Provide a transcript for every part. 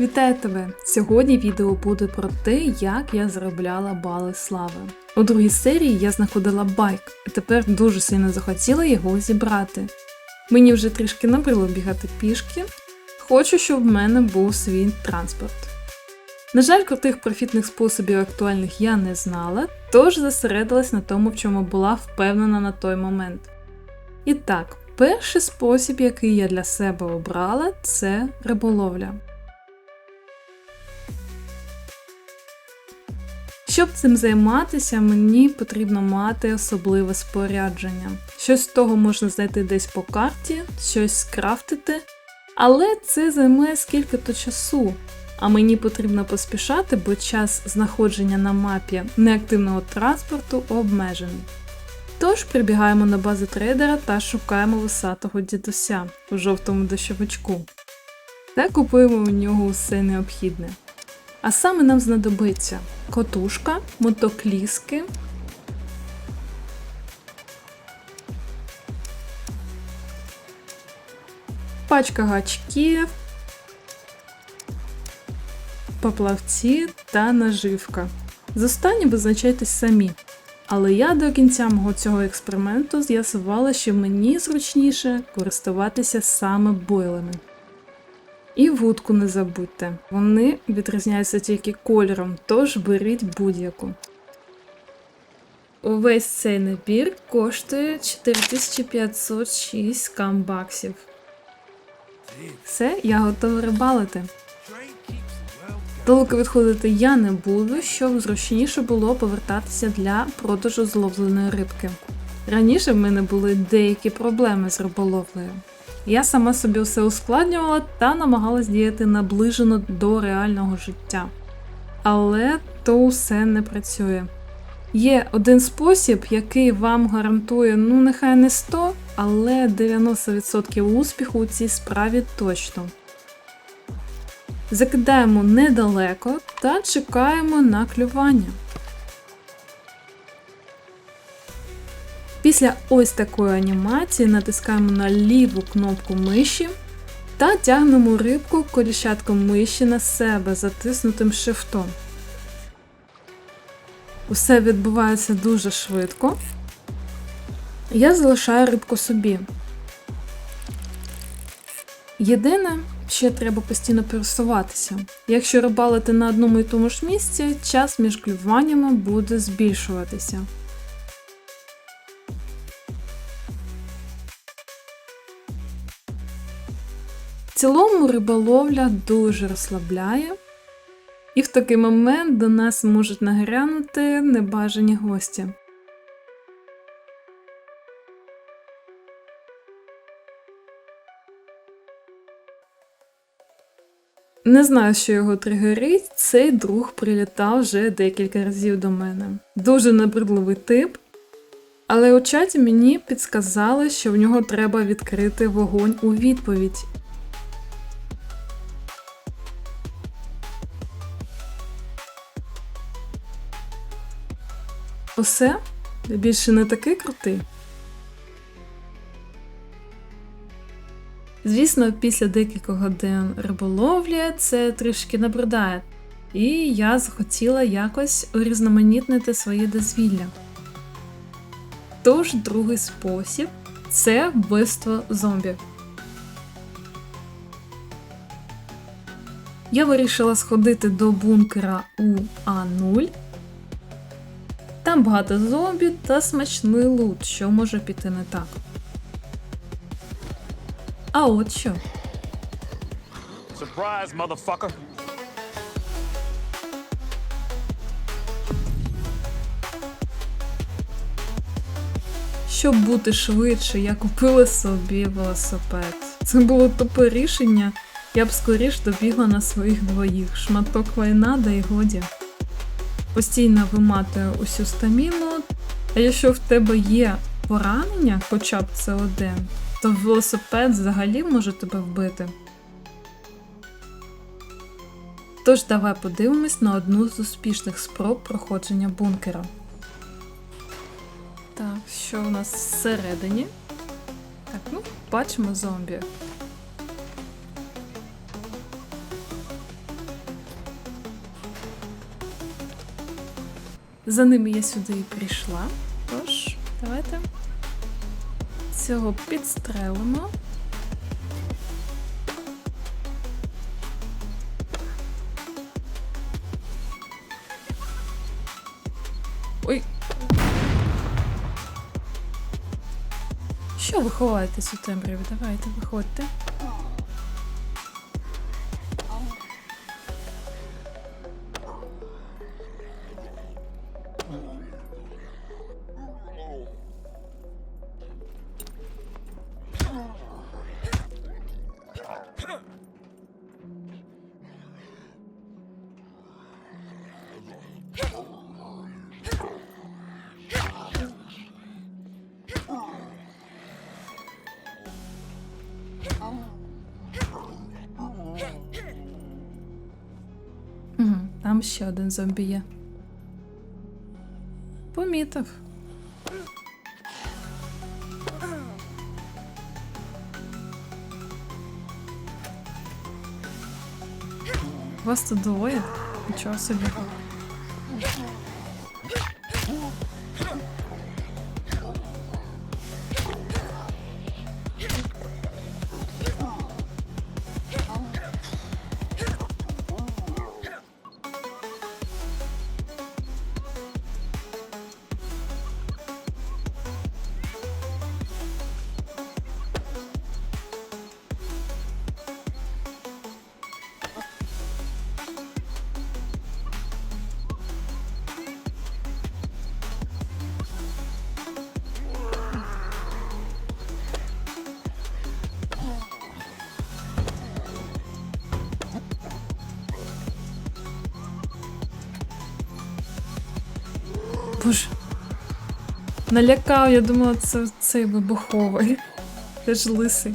Вітаю тебе! Сьогодні відео буде про те, як я заробляла бали слави. У другій серії я знаходила байк, і тепер дуже сильно захотіла його зібрати. Мені вже трішки набрило бігати пішки. Хочу, щоб в мене був свій транспорт. На жаль, крутих профітних способів актуальних я не знала, тож зосередилась на тому, в чому була впевнена на той момент. І так, перший спосіб, який я для себе обрала, це риболовля. Щоб цим займатися, мені потрібно мати особливе спорядження. Щось з того можна знайти десь по карті, щось скрафтити, але це займе скільки-то часу. А мені потрібно поспішати, бо час знаходження на мапі неактивного транспорту обмежений. Тож прибігаємо на базу трейдера та шукаємо висатого дідуся у жовтому дощовичку. Та купуємо у нього усе необхідне. А саме нам знадобиться котушка, мотокліски, пачка гачків, поплавці та наживка. З останнім визначайтесь самі. Але я до кінця мого цього експерименту з'ясувала, що мені зручніше користуватися саме бойлами. І вудку не забудьте, вони відрізняються тільки кольором, тож беріть будь-яку. Увесь цей набір коштує 4506 камбаксів. Все, я готова рибалити. Далеко відходити я не буду, щоб зручніше було повертатися для продажу зловленої рибки. Раніше в мене були деякі проблеми з риболовлею. Я сама собі все ускладнювала та намагалась діяти наближено до реального життя. Але то все не працює. Є один спосіб, який вам гарантує, ну нехай не 100, але 90% успіху у цій справі точно. Закидаємо недалеко та чекаємо на клювання. Після ось такої анімації натискаємо на ліву кнопку миші та тягнемо рибку коліщатком миші на себе затиснутим шифтом. Усе відбувається дуже швидко. Я залишаю рибку собі. Єдине, ще треба постійно пересуватися. Якщо рибалити на одному і тому ж місці, час між клюваннями буде збільшуватися. Цілому риболовля дуже розслабляє, і в такий момент до нас можуть нагрянути небажані гості. Не знаю, що його тригерить, цей друг прилітав вже декілька разів до мене. Дуже набридливий тип, але у чаті мені підсказали, що в нього треба відкрити вогонь у відповідь. Усе? Більше не такий крутий. Звісно, після декількох годин риболовлі це трішки набридає, і я захотіла якось урізноманітнити своє дозвілля. Тож другий спосіб це вбивство зомбі. Я вирішила сходити до бункера у А0. Там багато зомбі та смачний лут, що може піти не так. А от що. Surprise, motherfucker. Щоб бути швидше, я купила собі велосипед. Це було тупе рішення, я б скоріш добігла на своїх двоїх. Шматок лайна, да й годі. Постійно виматую усю стаміну, а якщо в тебе є поранення, хоча б це один, то велосипед взагалі може тебе вбити. Тож давай подивимось на одну з успішних спроб проходження бункера. Так, що у нас всередині? Так, ну, бачимо зомбі. За ними я сюди і прийшла. Тож, давайте цього підстрелимо. Ой. Що ви ховаєтесь у темряві? Давайте, виходьте. Там ще один зомбі є. Помітив. Вас тут двоє? Нічого собі. Боже. Налякав, я думала, це цей вибуховий. Ж лисий.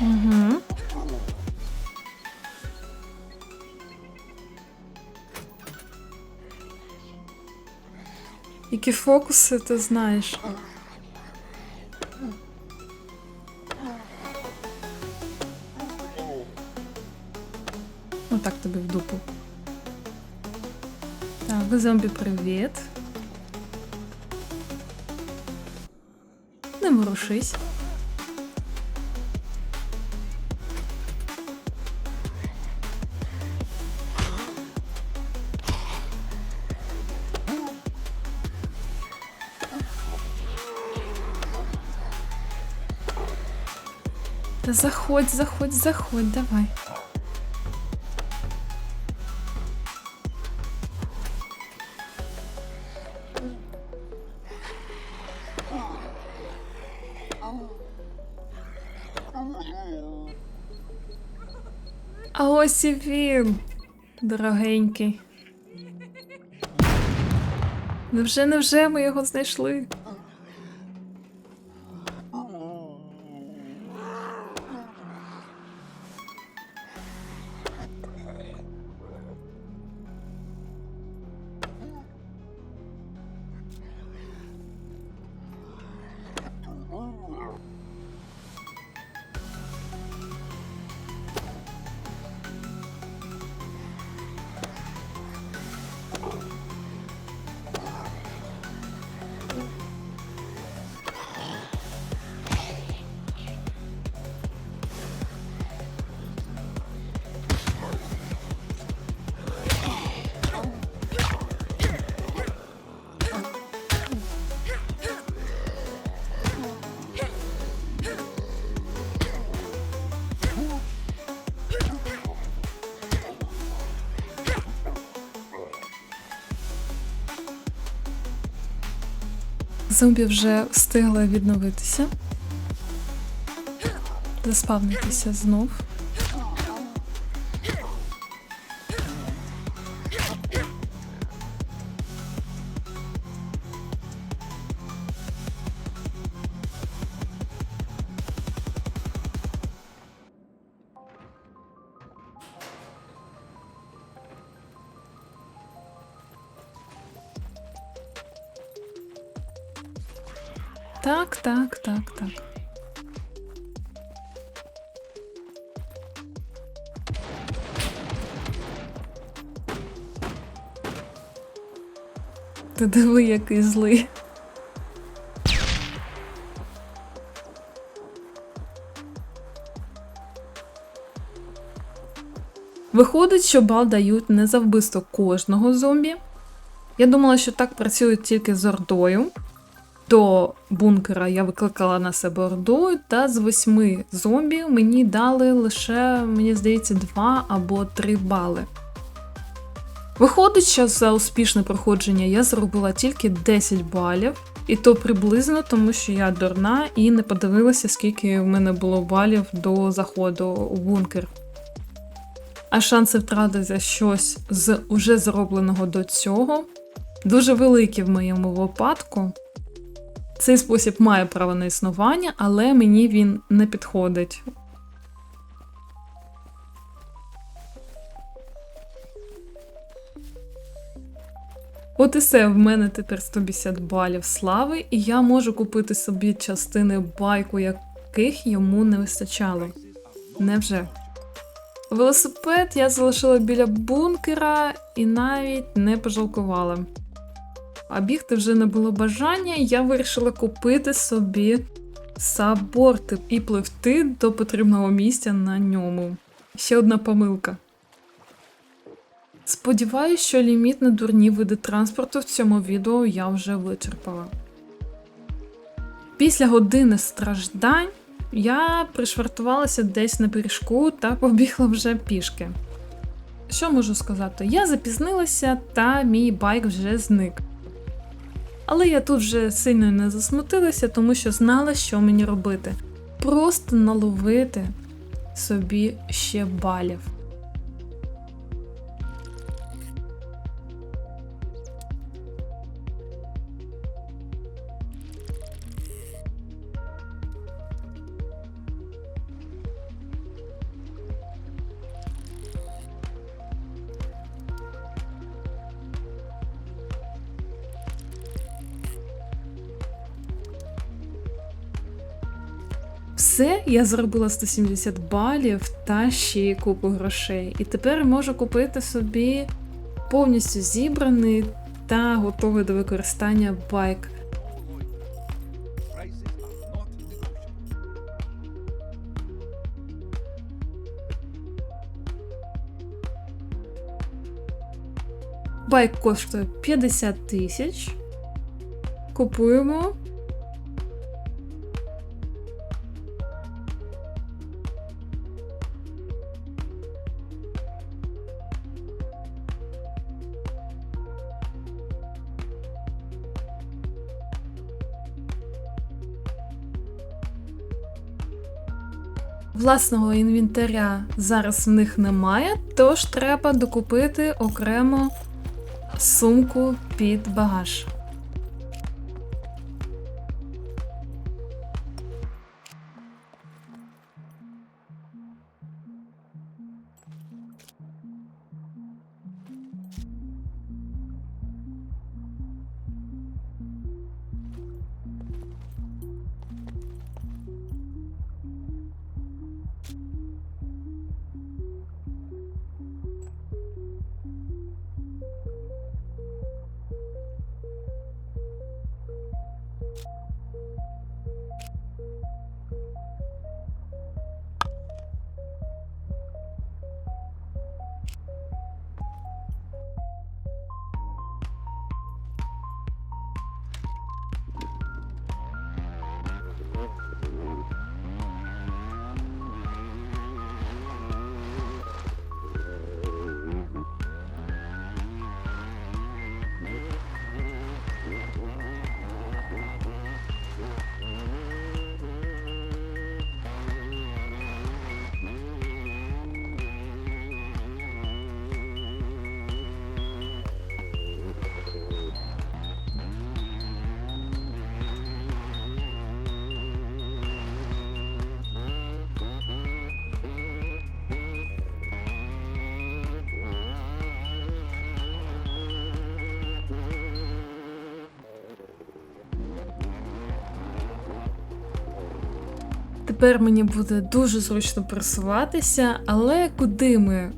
Угу. Які фокуси ти знаєш? Отак тобі в дупу. Так, зомбі, привіт. Не ворушись. Та заходь, заходь, заходь, давай. А ось і він, дорогенький. Невже, невже ми його знайшли? Зомбі вже встигли відновитися. Заспавнитися знов. Так, так, так, так. Ти диви, який злий. Виходить, що бал дають не за вбивство кожного зомбі. Я думала, що так працюють тільки з ордою. До бункера я викликала на себе орду, та з восьми зомбі мені дали лише, мені здається, два або три бали. Виходить, що за успішне проходження я зробила тільки 10 балів, і то приблизно, тому що я дурна і не подивилася, скільки в мене було балів до заходу у бункер. А шанси втратити щось з уже зробленого до цього дуже великі в моєму випадку. Цей спосіб має право на існування, але мені він не підходить. От і все, в мене тепер 150 балів слави, і я можу купити собі частини байку, яких йому не вистачало. Невже? Велосипед я залишила біля бункера і навіть не пожалкувала. А бігти вже не було бажання, я вирішила купити собі саборти і пливти до потрібного місця на ньому. Ще одна помилка. Сподіваюсь, що ліміт на дурні види транспорту в цьому відео я вже вичерпала. Після години страждань я пришвартувалася десь на пиріжку та побігла вже пішки. Що можу сказати? Я запізнилася, та мій байк вже зник. Але я тут вже сильно не засмутилася, тому що знала, що мені робити. Просто наловити собі ще балів. Все, я заробила 170 балів та ще й купу грошей. І тепер можу купити собі повністю зібраний та готовий до використання байк. Байк коштує 50 тисяч. Купуємо. Власного інвентаря зараз в них немає, тож треба докупити окремо сумку під багаж. Тепер мені буде дуже зручно пересуватися, але куди ми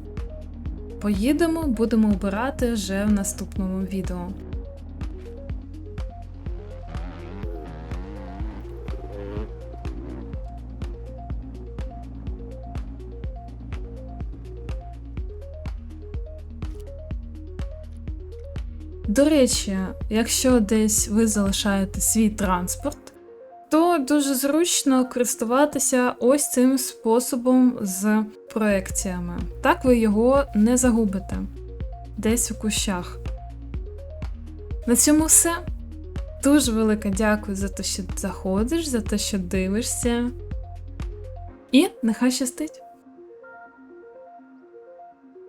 поїдемо, будемо обирати вже в наступному відео. До речі, якщо десь ви залишаєте свій транспорт, дуже зручно користуватися ось цим способом з проекціями. Так ви його не загубите десь у кущах. На цьому все. Дуже велике дякую за те, що заходиш, за те, що дивишся. І нехай щастить!